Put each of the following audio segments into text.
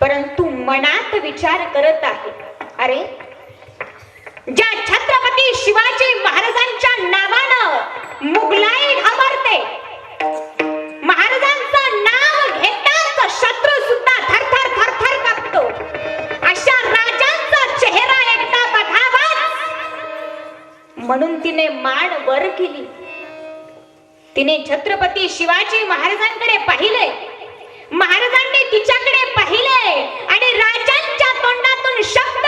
परंतु मनात विचार करत आहे. अरे ज्या छत्रपती शिवाजी महाराजांच्या नावानं मुघलाई घाबरते महाराजांचं नाव घेताच शत्रू सुद्धा थरथर थरथर कापतो. अशा राजांचा चेहरा एकदा बघावाच. म्हणून तिने मान वर केली. तिने छत्रपती शिवाजी महाराजांकडे पाहिले. महाराजांनी तिच्याकडे पाहिले आणि राजांच्या तोंडातून शब्द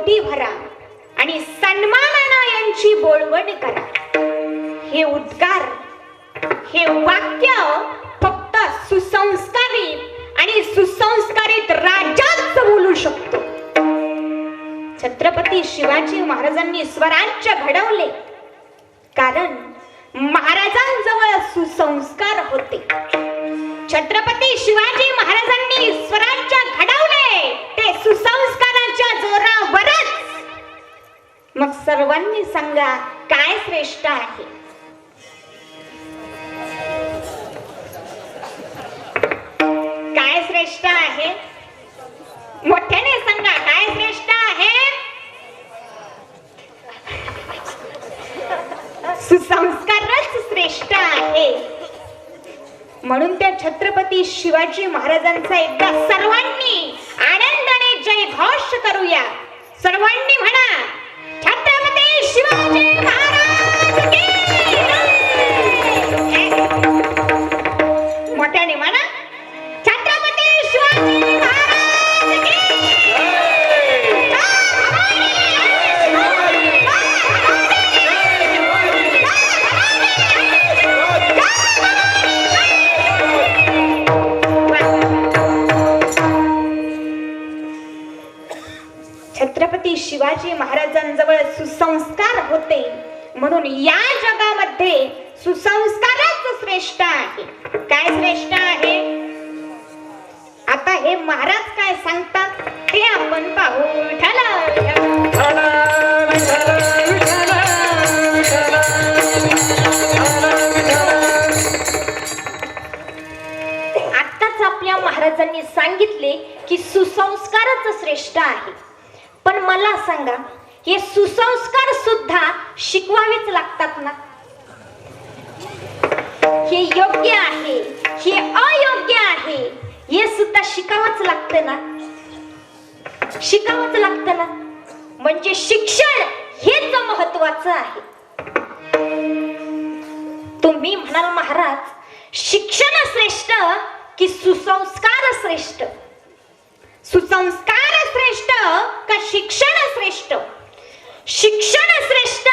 ओटी भरा आणि सन्मानानं यांची बोलवण करा. हे उद्गार हे वाक्य फक्त सुसंस्कारित आणि सुसंस्कारित राजाच बोलू शकतो. छत्रपती शिवाजी महाराजांनी स्वराज्य घडवले. कारण महाराजांजवळ सुसंस्कार होते. छत्रपती शिवाजी महाराजांनी स्वराज्य घडवले. ते सुसंस्काराच्या जोरावर मग सर्वांनी सांगा काय श्रेष्ठ आहे? काय श्रेष्ठ आहे? मोठ्याने सांगा काय श्रेष्ठ आहे? सुसंस्कारच श्रेष्ठ आहे. म्हणून त्या छत्रपती शिवाजी महाराजांचा एकदा सर्वांनी आनंदाने जय घोष करूया. सर्वांनी म्हणा छत्रपती म्हणून या जगामध्ये सुसंस्कारच श्रेष्ठ आहे. काय श्रेष्ठ आहे? आता हे महाराज काय सांगतात ते आपण पाहू. ठला आताच आपल्या महाराजांनी सांगितले की सुसंस्कारच श्रेष्ठ आहे. पण मला सांगा हे सुसंस्कार सुद्धा शिकवावेच लागतात ना. हे योग्य आहे हे अयोग्य आहे हे सुद्धा शिकावंच लागतं ना. शिकावंच लागतं ना. म्हणजे शिक्षण हेच महत्वाचं आहे. तुम्ही म्हणाल महाराज शिक्षण श्रेष्ठ की सुसंस्कार श्रेष्ठ? सुसंस्कार श्रेष्ठ का शिक्षण श्रेष्ठ? शिक्षण श्रेष्ठ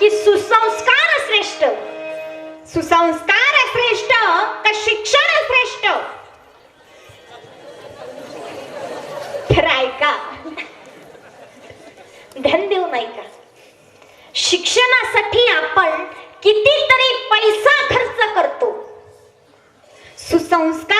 की सुसंस्कार श्रेष्ठ? सुसंस्कार श्रेष्ठ का शिक्षण श्रेष्ठ? तर ऐका. देऊ नाही का शिक्षणासाठी आपण कितीतरी पैसा खर्च करतो. सुसंस्कार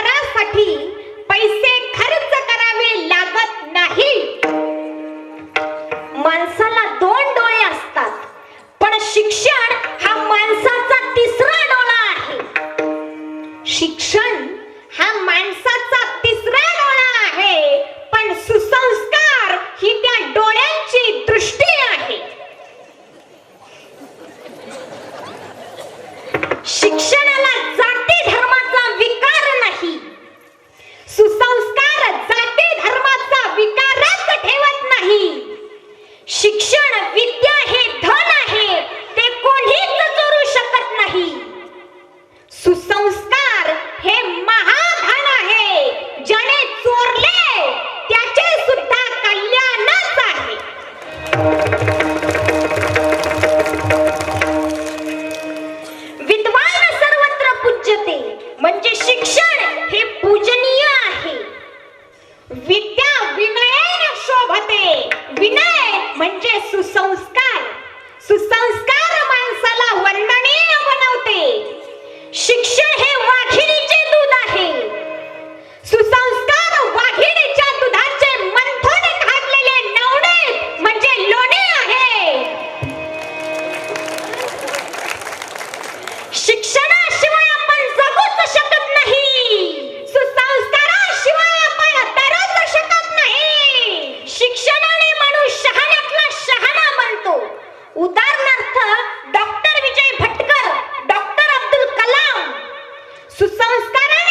Susana estará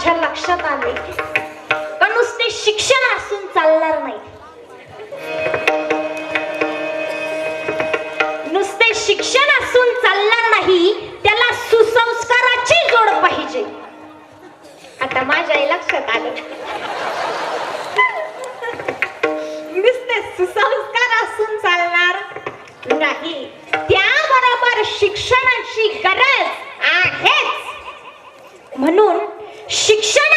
माझ्या लक्षात आले? का नुसते शिक्षण असून चालणार नाही? नुसते शिक्षण असून चालणार नाही त्याला सुसंस्काराची जोड पाहिजे. आता माझ्या लक्षात आलं. नुसते सुसंस्कार असून चालणार नाही. शिक्षण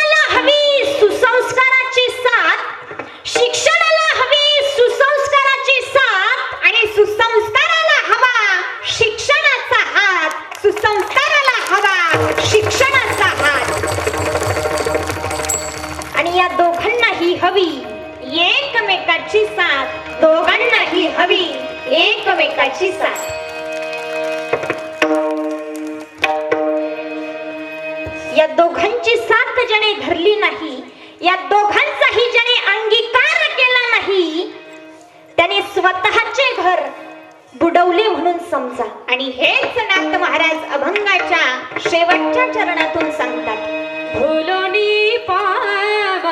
घर बुडवले म्हणून समजा. आणि हेच नाथ महाराज अभंगाच्या शेवटच्या चरणातून सांगतात. भुलोनी पावरा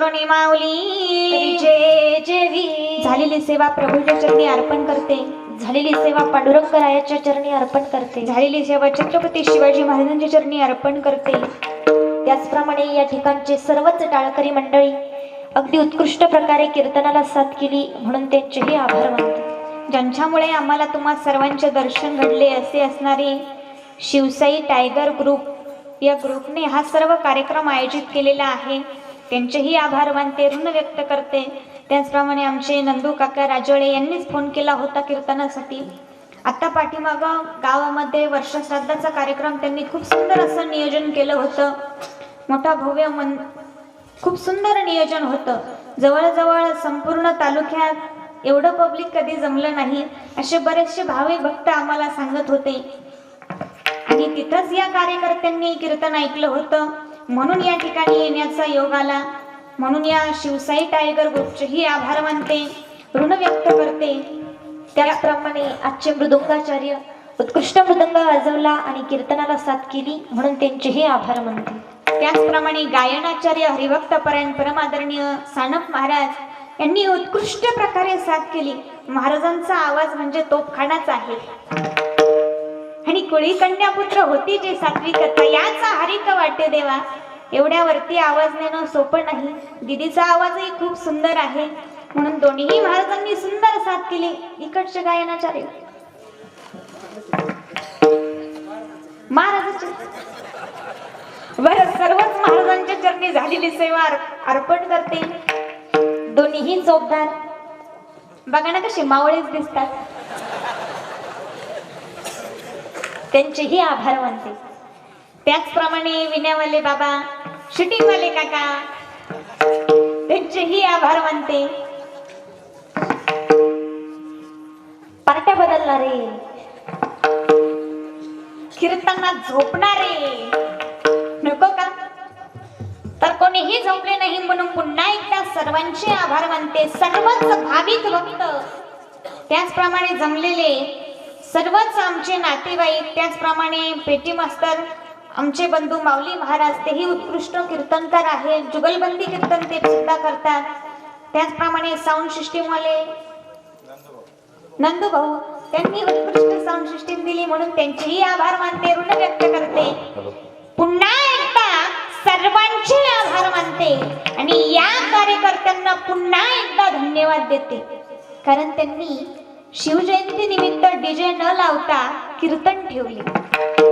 तरी माऊली जे जेवी झालेली सेवा प्रभूच्या चरणी अर्पण करते. झालेली सेवा पांडुरंगरायाच्या चरणी अर्पण करते. झालेली सेवा छत्रपती शिवाजी महाराजांच्या चरणी अर्पण करते. त्याचप्रमाणे या ठिकाणचे सर्वच टाळकरी मंडळी अगदी उत्कृष्ट प्रकारे कीर्तनाला साथ केली म्हणून त्यांचेही आभार मानते. ज्यांच्यामुळे आम्हाला तुम्हा सर्वांचे दर्शन घडले असे असणारे शिवसाई टायगर ग्रुप या ग्रुपने हा सर्व कार्यक्रम आयोजित केलेला आहे. त्यांचेही आभार मानते ऋण व्यक्त करते. त्याचप्रमाणे आमचे नंदू काका राजोळे यांनीच फोन केला होता कीर्तनासाठी. आत्ता पाठीमागं गावामध्ये वर्षश्राद्धाचा कार्यक्रम त्यांनी खूप सुंदर असं नियोजन केलं होतं. मोठा भव्य मन खूप सुंदर नियोजन होतं. जवळजवळ संपूर्ण तालुक्यात एवढं पब्लिक कधी जमलं नाही असे बरेचसे भाविक भक्त आम्हाला सांगत होते. आणि तिथंच या कार्यकर्त्यांनी कीर्तन ऐकलं होतं. म्हणून या ठिकाणी येण्याचा योग आला. म्हणून या शिवसाई टायगर ग्रुपचेही आभार मानते ऋण व्यक्त करते. त्याचप्रमाणे आजचे मृदुंगाचार्य उत्कृष्ट मृदंग वाजवला आणि कीर्तनाला साथ केली म्हणून त्यांचेही आभार मानते. त्याचप्रमाणे गायनाचार्य हरिभक्तपरायण परमादरणीय सानप महाराज यांनी उत्कृष्ट प्रकारे साथ केली. महाराजांचा आवाज म्हणजे तोपखानाच आहे. आणि कुळी कन्यापुत्र होती जे सात्विक कथा याचा हरिक वाटे देवा. एवढ्यावरती आवाज नेणं सोपं नाही. दिदीचा आवाजही खूप सुंदर आहे. म्हणून दोन्हीही महाराजांनी सुंदर साथ केली. इकडचे गायनाचार्य. महाराजाचे. बरं सर्वच महाराजांच्या चरणी झालेली सेवा अर्पण करते. दोन्हीही जोपदार बघा ना कसे मावळेच दिसतात. त्यांचेही आभार मानते. त्याचप्रमाणे विण्यावाले बाबा शूटिंगवाले काका त्यांचेही आभार मानते. पार्ट्या बदलणारे कीर्तनात झोपणारे. नको का? तर कोणीही झोपले नाही म्हणून पुन्हा एकदा सर्वांचे आभार मानते. सर्वच भाविक भक्त. त्याचप्रमाणे जमलेले सर्वच आमचे नातेवाईक त्याचप्रमाणे पेटी मास्तर आमचे बंधू माऊली महाराज तेही उत्कृष्ट कीर्तनकार आहेत जुगलबंदी कीर्तन ते सुद्धा करतात. त्याचप्रमाणे साऊंड सिस्टीमवाले नंदू भाऊ त्यांनी उत्कृष्ट साऊंड सिस्टीम दिली म्हणून त्यांचेही आभार मानते ऋण व्यक्त करते. पुन्हा एकदा सर्वांचे आभार मानते आणि या कार्यकर्त्यांना पुन्हा एकदा धन्यवाद देते. कारण त्यांनी शिवजयंती निमित्त डीजे न लावता कीर्तन ठेवले.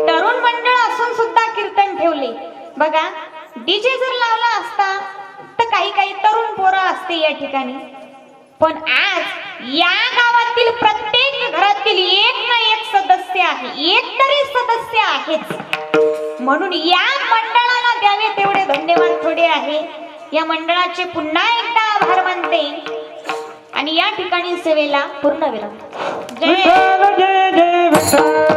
तरुण मंडळ असून सुद्धा कीर्तन ठेवले. बघा डीजे जर लावला असता तर काही काही तरुण पोरं असते या ठिकाणी. पण आज या गावातील प्रत्येक घरातील एक ना एक सदस्य आहे. एक तरी सदस्य आहेच. म्हणून या मंडळाला द्यावे तेवढे धन्यवाद थोडे आहे. या मंडळाचे पुन्हा एकदा आभार मानते. आणि या ठिकाणी सेवेला पूर्ण विराम. जय जय जय विठ्ठल.